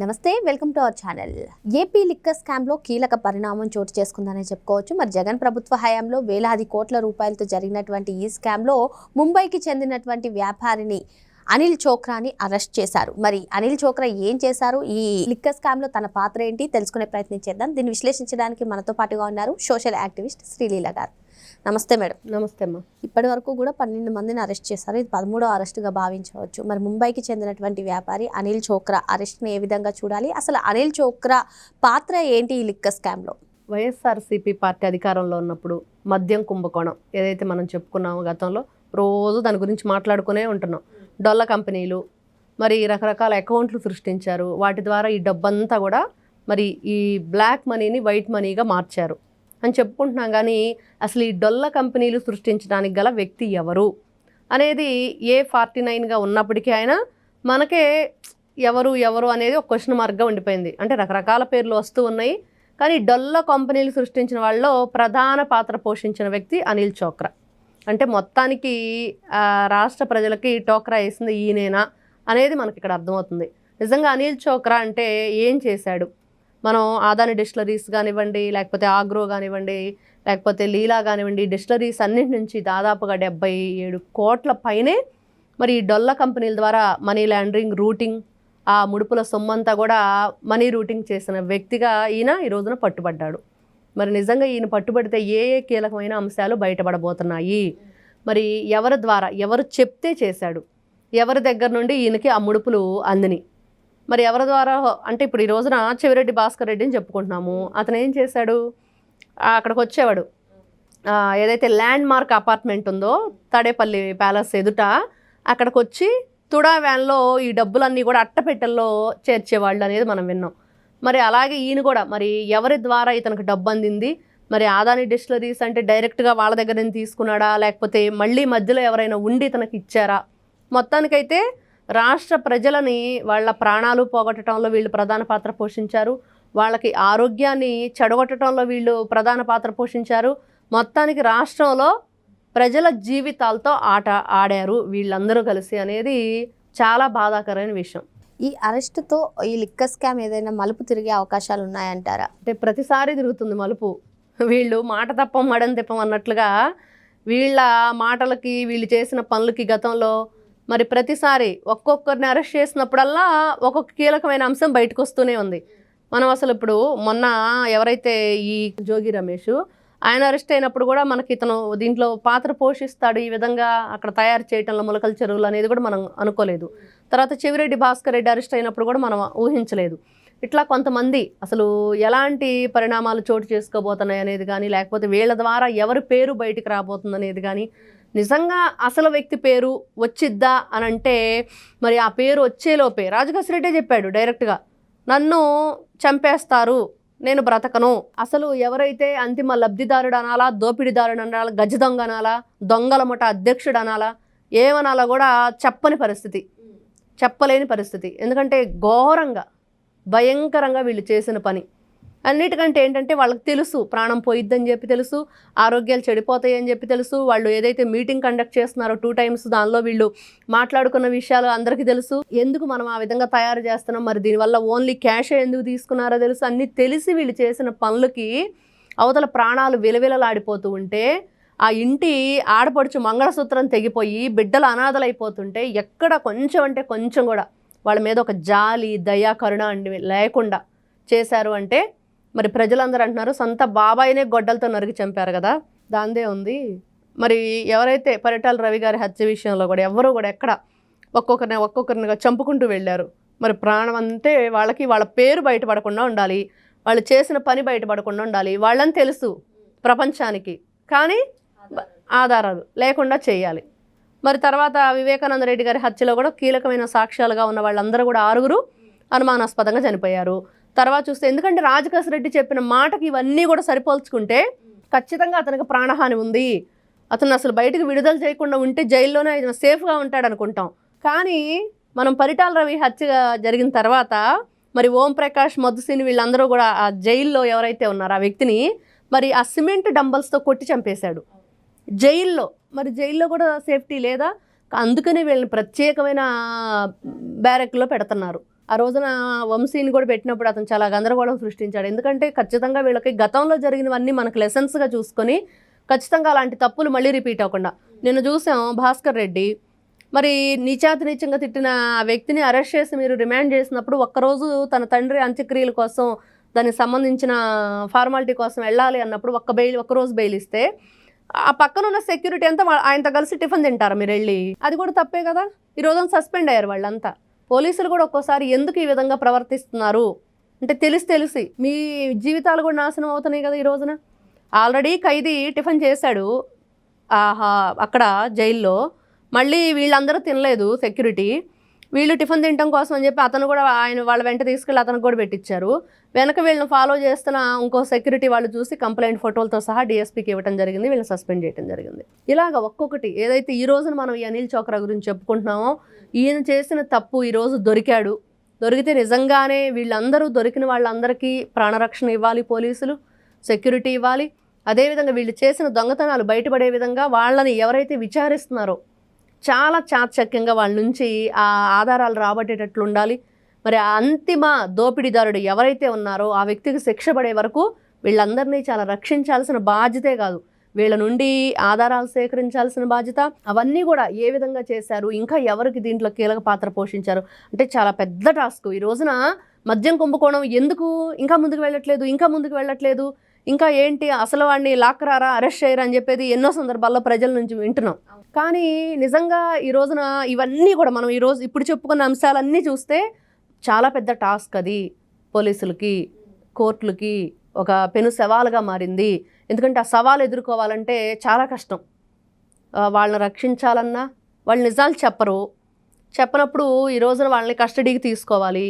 నమస్తే welcome to our channel. AP liquor స్కామ్లో కీలక పరిణామం చోటు చేసుకుందని చెప్పుకోవచ్చు. మరి జగన్ ప్రభుత్వ హయాంలో వేలాది కోట్ల రూపాయలతో జరిగినటువంటి ఈ స్కామ్లో ముంబైకి చెందినటువంటి వ్యాపారిని అనిల్ చోక్రాని అరెస్ట్ చేశారు. మరి అనిల్ చోక్రా ఏం చేశారు? ఈ లిక్కర్ స్కామ్లో తన పాత్ర ఏంటి? తెలుసుకునే ప్రయత్నం చేద్దాం. దీన్ని విశ్లేషించడానికి మనతో పాటుగా ఉన్నారు సోషల్ యాక్టివిస్ట్ శ్రీలీల గారు. నమస్తే మేడం. నమస్తే అమ్మా. ఇప్పటి వరకు కూడా పన్నెండు మందిని అరెస్ట్ చేశారు. ఇది పదమూడో అరెస్టుగా భావించవచ్చు. మరి ముంబైకి చెందినటువంటి వ్యాపారి అనిల్ చోక్రా అరెస్ట్ని ఏ విధంగా చూడాలి? అసలు అనిల్ చోక్రా పాత్ర ఏంటి ఈ లిక్కర్ స్కామ్లో? వైఎస్ఆర్సీపీ పార్టీ అధికారంలో ఉన్నప్పుడు మద్యం కుంభకోణం ఏదైతే మనం చెప్పుకున్నామో గతంలో రోజు దాని గురించి మాట్లాడుకునే ఉంటున్నాం. డొల్ల కంపెనీలు మరి రకరకాల అకౌంట్లు సృష్టించారు. వాటి ద్వారా ఈ డబ్బంతా కూడా మరి ఈ బ్లాక్ మనీని వైట్ మనీగా మార్చారు. అని చెప్పుకుంటున్నాం కానీ అసలు ఈ డొల్ల కంపెనీలు సృష్టించడానికి గల వ్యక్తి ఎవరు? అనేది ఏ ఫార్టీ నైన్గా ఉన్నప్పటికీ ఆయన మనకే ఎవరు ఎవరు అనేది ఒక క్వశ్చన్ మార్క్గా ఉండిపోయింది. అంటే రకరకాల పేర్లు వస్తూ ఉన్నాయి. కానీ డొల్ల కంపెనీలు సృష్టించిన వాళ్ళలో ప్రధాన పాత్ర పోషించిన వ్యక్తి అనిల్ చోక్రా. అంటే మొత్తానికి రాష్ట్ర ప్రజలకి టోక్రా వేసింది ఈయనేనా అనేది మనకి ఇక్కడ అర్థమవుతుంది. నిజంగా అనిల్ చోక్రా అంటే ఏం చేశాడు? మనం ఆదాని డిస్టిలరీస్ కానివ్వండి లేకపోతే ఆగ్రో కానివ్వండి లేకపోతే లీలా కానివ్వండి డిస్టిలరీస్ అన్నింటి నుంచి దాదాపుగా డెబ్బై ఏడు కోట్ల పైనే మరి డొల్ల కంపెనీల ద్వారా మనీ లాండరింగ్ రూటింగ్ ఆ ముడుపుల సొమ్మంతా కూడా మనీ రూటింగ్ చేసిన వ్యక్తిగా ఈయన ఈ రోజున పట్టుబడ్డాడు. మరి నిజంగా ఈయన పట్టుబడితే ఏ ఏ కీలకమైన అంశాలు బయటపడబోతున్నాయి? మరి ఎవరి ద్వారా ఎవరు చెప్తే చేశాడు? ఎవరి దగ్గర నుండి ఈయనకి ఆ ముడుపులు అందిని? మరి ఎవరి ద్వారా అంటే ఇప్పుడు ఈ రోజున చెవిరెడ్డి భాస్కర్ రెడ్డి అని చెప్పుకుంటున్నాము. అతను ఏం చేశాడు? అక్కడికి వచ్చేవాడు. ఏదైతే ల్యాండ్ మార్క్ అపార్ట్మెంట్ ఉందో తడేపల్లి ప్యాలెస్ ఎదుట అక్కడికి వచ్చి తుడా వ్యాన్లో ఈ డబ్బులన్నీ కూడా అట్టపెట్టెల్లో చేర్చేవాళ్ళు అనేది మనం విన్నాం. మరి అలాగే ఈయన కూడా మరి ఎవరి ద్వారా ఇతనికి డబ్బు అందింది? మరి ఆదాని డిస్టిలరీస్ అంటే డైరెక్ట్గా వాళ్ళ దగ్గర నుంచి తీసుకున్నాడా? లేకపోతే మళ్ళీ మధ్యలో ఎవరైనా ఉండి తనకి ఇచ్చారా? మొత్తానికైతే రాష్ట్ర ప్రజలని వాళ్ళ ప్రాణాలు పోగొట్టడంలో వీళ్ళు ప్రధాన పాత్ర పోషించారు. వాళ్ళకి ఆరోగ్యాన్ని చెడగొట్టడంలో వీళ్ళు ప్రధాన పాత్ర పోషించారు. మొత్తానికి రాష్ట్రంలో ప్రజల జీవితాలతో ఆట ఆడారు వీళ్ళందరూ కలిసి అనేది చాలా బాధాకరమైన విషయం. ఈ అరెస్టుతో ఈ లిక్కర్ స్కామ్ ఏదైనా మలుపు తిరిగే అవకాశాలు ఉన్నాయంటారా? అంటే ప్రతిసారి తిరుగుతుంది మలుపు. వీళ్ళు మాట తప్పం మడం తిప్పం అన్నట్లుగా వీళ్ళ మాటలకి వీళ్ళు చేసిన పనులకి గతంలో మరి ప్రతిసారి ఒక్కొక్కరిని అరెస్ట్ చేసినప్పుడల్లా ఒక్కొక్క కీలకమైన అంశం బయటకు వస్తూనే ఉంది. మనం అసలు ఇప్పుడు మొన్న ఎవరైతే ఈ జోగి రమేష్ ఆయన అరెస్ట్ అయినప్పుడు కూడా మనకి ఇతను దీంట్లో పాత్ర పోషిస్తాడు ఈ విధంగా అక్కడ తయారు చేయటంలో మొలకల చెరువులు అనేది కూడా మనం అనుకోలేదు. తర్వాత చెవిరెడ్డి భాస్కర్ రెడ్డి అరెస్ట్ అయినప్పుడు కూడా మనం ఊహించలేదు. ఇట్లా కొంతమంది అసలు ఎలాంటి పరిణామాలు చోటు చేసుకోబోతున్నాయి అనేది కానీ లేకపోతే వీళ్ళ ద్వారా ఎవరి పేరు బయటికి రాబోతుంది అనేది కానీ నిజంగా అసలు వ్యక్తి పేరు వచ్చిద్దా అని అంటే మరి ఆ పేరు వచ్చేలోపే రాజకేశ్వర రెడ్డే చెప్పాడు డైరెక్ట్గా నన్ను చంపేస్తారు నేను బ్రతకను. అసలు ఎవరైతే అంతిమ లబ్ధిదారుడు అనాలా దోపిడీదారుడు అనాలా గజ దొంగ అనాలా దొంగల ముఠ అధ్యక్షుడు అనాలా ఏమనాలా కూడా చెప్పని పరిస్థితి చెప్పలేని పరిస్థితి. ఎందుకంటే ఘోరంగా భయంకరంగా వీళ్ళు చేసిన పని. అన్నిటికంటే ఏంటంటే వాళ్ళకి తెలుసు ప్రాణం పోయిద్దని చెప్పి తెలుసు ఆరోగ్యాలు చెడిపోతాయని చెప్పి తెలుసు వాళ్ళు ఏదైతే మీటింగ్ కండక్ట్ చేస్తున్నారో టూ టైమ్స్ దానిలో వీళ్ళు మాట్లాడుకున్న విషయాలు అందరికీ తెలుసు. ఎందుకు మనం ఆ విధంగా తయారు చేస్తున్నాం? మరి దీనివల్ల ఓన్లీ క్యాష్ ఎందుకు తీసుకున్నారో తెలుసు. అన్నీ తెలిసి వీళ్ళు చేసిన పనులకి అవతల ప్రాణాలు విలవిలలాడిపోతూ ఉంటే ఆ ఇంటి ఆడపడుచు మంగళసూత్రం తెగిపోయి బిడ్డలు అనాథలైపోతుంటే ఎక్కడ కొంచెం అంటే కొంచెం కూడా వాళ్ళ మీద ఒక జాలి దయా కరుణ అండి లేకుండా చేశారు అంటే మరి ప్రజలందరూ అంటున్నారు సొంత బాబాయినే గొడ్డలతో నరికి చంపారు కదా దాందే ఉంది. మరి ఎవరైతే పరిటాల రవి గారి హత్య విషయంలో కూడా ఎవరు కూడా ఎక్కడ ఒక్కొక్కరిని ఒక్కొక్కరినిగా చంపుకుంటూ వెళ్ళారు. మరి ప్రాణం అంటే వాళ్ళకి వాళ్ళ పేరు బయటపడకుండా ఉండాలి వాళ్ళు చేసిన పని బయటపడకుండా ఉండాలి వాళ్ళని తెలుసు ప్రపంచానికి. కానీ ఆధారాలు లేకుండా చేయాలి. మరి తర్వాత వివేకానంద రెడ్డి గారి హత్యలో కూడా కీలకమైన సాక్ష్యాలుగా ఉన్న వాళ్ళందరూ కూడా ఆరుగురు అనుమానాస్పదంగా చనిపోయారు. తర్వాత చూస్తే ఎందుకంటే రాజకేశ్వర రెడ్డి చెప్పిన మాటకి ఇవన్నీ కూడా సరిపోల్చుకుంటే ఖచ్చితంగా అతనికి ప్రాణహాని ఉంది. అతను అసలు బయటకు విడుదల చేయకుండా ఉంటే జైల్లోనే ఆయన సేఫ్గా ఉంటాడు అనుకుంటాం. కానీ మనం పరిటాల రవి హత్య జరిగిన తర్వాత మరి ఓం ప్రకాష్ మధుసిని వీళ్ళందరూ కూడా ఆ జైల్లో ఎవరైతే ఉన్నారో ఆ వ్యక్తిని మరి ఆ సిమెంట్ డంబల్స్తో కొట్టి చంపేశాడు. జైల్లో మరి జైల్లో కూడా సేఫ్టీ లేదా? అందుకనే వీళ్ళని ప్రత్యేకమైన బ్యారెక్లో పెడుతున్నారు. ఆ రోజున వంశీని కూడా పెట్టినప్పుడు అతను చాలా గందరగోళం సృష్టించాడు. ఎందుకంటే ఖచ్చితంగా వీళ్ళకి గతంలో జరిగినవన్నీ మనకు లెసన్స్గా చూసుకొని ఖచ్చితంగా అలాంటి తప్పులు మళ్ళీ రిపీట్ అవ్వకుండా. నిన్న చూసాం భాస్కర్ రెడ్డి. మరి నీచాతి నీచంగా తిట్టిన ఆ వ్యక్తిని అరెస్ట్ చేసి మీరు రిమాండ్ చేసినప్పుడు ఒక్కరోజు తన తండ్రి అంత్యక్రియల కోసం దానికి సంబంధించిన ఫార్మాలిటీ కోసం వెళ్ళాలి అన్నప్పుడు ఒక్క బెయిల్ ఒక్కరోజు బెయిల్ ఇస్తే ఆ పక్కన ఉన్న సెక్యూరిటీ అంతా ఆయనతో కలిసి టిఫిన్ తింటారు మీరు వెళ్ళి. అది కూడా తప్పే కదా? ఈ సస్పెండ్ అయ్యారు వాళ్ళంతా. పోలీసులు కూడా ఒక్కోసారి ఎందుకు ఈ విధంగా ప్రవర్తిస్తున్నారు? అంటే తెలిసి తెలిసి. మీ జీవితాలు కూడా నాశనం అవుతున్నాయి కదా ఈ రోజున? ఆల్రెడీ ఖైదీ టిఫిన్ చేశాడు. ఆహా అక్కడ జైల్లో. మళ్ళీ వీళ్ళందరూ తినలేదు సెక్యూరిటీ. వీళ్ళు టిఫిన్ తినడం కోసం అని చెప్పి అతను కూడా ఆయన వాళ్ళ వెంట తీసుకెళ్ళి అతను కూడా పెట్టించారు వెనక వీళ్ళని ఫాలో చేస్తున్న ఇంకో సెక్యూరిటీ వాళ్ళు చూసి కంప్లైంట్ ఫోటోలతో సహా డిఎస్పీకి ఇవ్వడం జరిగింది వీళ్ళని సస్పెండ్ చేయడం జరిగింది. ఇలాగ ఒక్కొక్కటి ఏదైతే ఈ రోజున మనం ఈ అనిల్ చోక్రా గురించి చెప్పుకుంటున్నామో ఈయన చేసిన తప్పు ఈరోజు దొరికాడు. దొరికితే నిజంగానే వీళ్ళందరూ దొరికిన వాళ్ళందరికీ ప్రాణరక్షణ ఇవ్వాలి పోలీసులు సెక్యూరిటీ ఇవ్వాలి. అదేవిధంగా వీళ్ళు చేసిన దొంగతనాలు బయటపడే విధంగా వాళ్ళని ఎవరైతే విచారిస్తున్నారో చాలా చాచక్యంగా వాళ్ళ నుంచి ఆ ఆధారాలు రాబట్టేటట్లు ఉండాలి. మరి ఆ అంతిమ దోపిడీదారుడు ఎవరైతే ఉన్నారో ఆ వ్యక్తికి శిక్ష పడే వరకు వీళ్ళందరినీ చాలా రక్షించాల్సిన బాధ్యతే కాదు. వీళ్ళ నుండి ఆధారాలు సేకరించాల్సిన బాధ్యత. అవన్నీ కూడా ఏ విధంగా చేశారు? ఇంకా ఎవరికి దీంట్లో కీలక పాత్ర పోషించారు? అంటే చాలా పెద్ద టాస్క్. ఈ రోజున మద్యం కుంభకోణం ఎందుకు ఇంకా ముందుకు వెళ్ళట్లేదు? ఇంకా ముందుకు వెళ్ళట్లేదు? ఇంకా ఏంటి? అసలు వాడిని లాక్కరారా అరెస్ట్ చేయరా అని చెప్పేది ఎన్నో సందర్భాల్లో ప్రజల నుంచి వింటున్నాం. కానీ నిజంగా ఈ రోజున ఇవన్నీ కూడా మనం ఈ రోజు ఇప్పుడు చెప్పుకున్న అంశాలన్నీ చూస్తే చాలా పెద్ద టాస్క్ అది. పోలీసులకి కోర్టులకి ఒక పెను సవాలుగా మారింది. ఎందుకంటే ఆ సవాలు ఎదుర్కోవాలంటే చాలా కష్టం. వాళ్ళని రక్షించాలన్నా వాళ్ళు నిజాలు చెప్పరు. చెప్పనప్పుడు ఈ రోజున వాళ్ళని కస్టడీకి తీసుకోవాలి.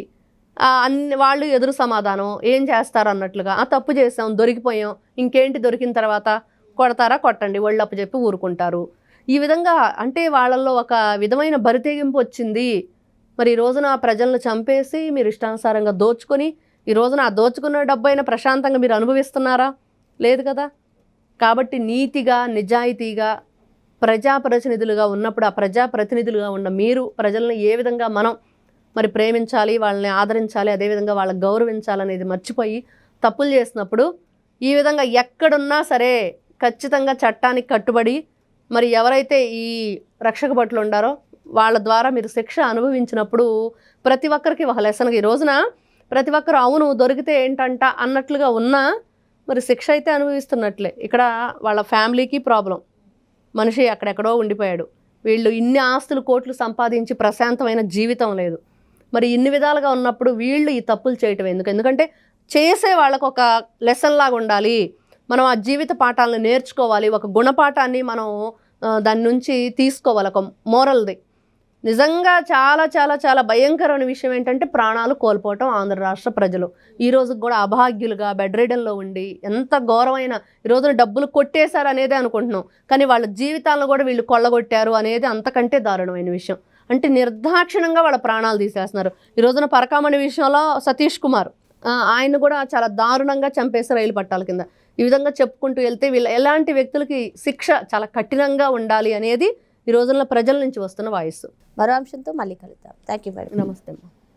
అన్ని వాళ్ళు ఎదురు సమాధానం ఏం చేస్తారు? అన్నట్లుగా ఆ తప్పు చేసాం దొరికిపోయాం ఇంకేంటి దొరికిన తర్వాత కొడతారా కొట్టండి ఒళ్ళు అప్పు చెప్పి ఊరుకుంటారు. ఈ విధంగా అంటే వాళ్ళల్లో ఒక విధమైన బరితెగింపు వచ్చింది. మరి ఈ రోజున ఆ ప్రజలను చంపేసి మీరు ఇష్టానుసారంగా దోచుకొని ఈ రోజున ఆ దోచుకున్న డబ్బైన ప్రశాంతంగా మీరు అనుభవిస్తున్నారా? లేదు కదా. కాబట్టి నీతిగా నిజాయితీగా ప్రజాప్రతినిధులుగా ఉన్నప్పుడు ఆ ప్రజాప్రతినిధులుగా ఉన్న మీరు ప్రజలను ఏ విధంగా మనం మరి ప్రేమించాలి వాళ్ళని ఆదరించాలి అదేవిధంగా వాళ్ళని గౌరవించాలనేది మర్చిపోయి తప్పులు చేసినప్పుడు ఈ విధంగా ఎక్కడున్నా సరే ఖచ్చితంగా చట్టానికి కట్టుబడి మరి ఎవరైతే ఈ రక్షక భటులు ఉండారో వాళ్ళ ద్వారా మీరు శిక్ష అనుభవించినప్పుడు ప్రతి ఒక్కరికి ఒక లెసన్ ఈ రోజున ప్రతి ఒక్కరు అవును దొరికితే ఏంటంట అన్నట్లుగా ఉన్నా మరి శిక్ష అయితే అనుభవిస్తున్నట్లే. ఇక్కడ వాళ్ళ ఫ్యామిలీకి ప్రాబ్లం. మనిషి అక్కడెక్కడో ఉండిపోయాడు. వీళ్ళు ఇన్ని ఆస్తులు కోట్లు సంపాదించి ప్రశాంతమైన జీవితం లేదు. మరి ఇన్ని విధాలుగా ఉన్నప్పుడు వీళ్ళు ఈ తప్పులు చేయటం ఎందుకు? ఎందుకంటే చేసే వాళ్ళకు ఒక లెసన్ లాగా ఉండాలి. మనం ఆ జీవిత పాఠాలను నేర్చుకోవాలి. ఒక గుణపాఠాన్ని మనం దాని నుంచి తీసుకోవాలి. ఒక మోరల్ది నిజంగా చాలా చాలా చాలా భయంకరమైన విషయం ఏంటంటే ప్రాణాలు కోల్పోవటం ఆంధ్ర రాష్ట్ర ప్రజలు. ఈ కూడా అభాగ్యులుగా బెడ్ రిడన్లో ఉండి ఎంత ఘోరమైన ఈ రోజున డబ్బులు కొట్టేశారు అనేదే అనుకుంటున్నాం. కానీ వాళ్ళ జీవితాలను కూడా వీళ్ళు కొల్లగొట్టారు అనేది అంతకంటే దారుణమైన విషయం. అంటే నిర్దాక్షిణంగా వాళ్ళ ప్రాణాలు తీసేస్తున్నారు. ఈ రోజున పరకామణి విషయంలో సతీష్ కుమార్ ఆయన కూడా చాలా దారుణంగా చంపేసి రైలు పట్టాల కింద. ఈ విధంగా చెప్పుకుంటూ వెళ్తే వీళ్ళ ఎలాంటి వ్యక్తులకి శిక్ష చాలా కఠినంగా ఉండాలి అనేది ఈ రోజుల్లో ప్రజల నుంచి వస్తున్న వాయిస్. మరో అంశంతో మళ్ళీ కలుద్దాం. థ్యాంక్ యూ మేడం నమస్తే అమ్మా.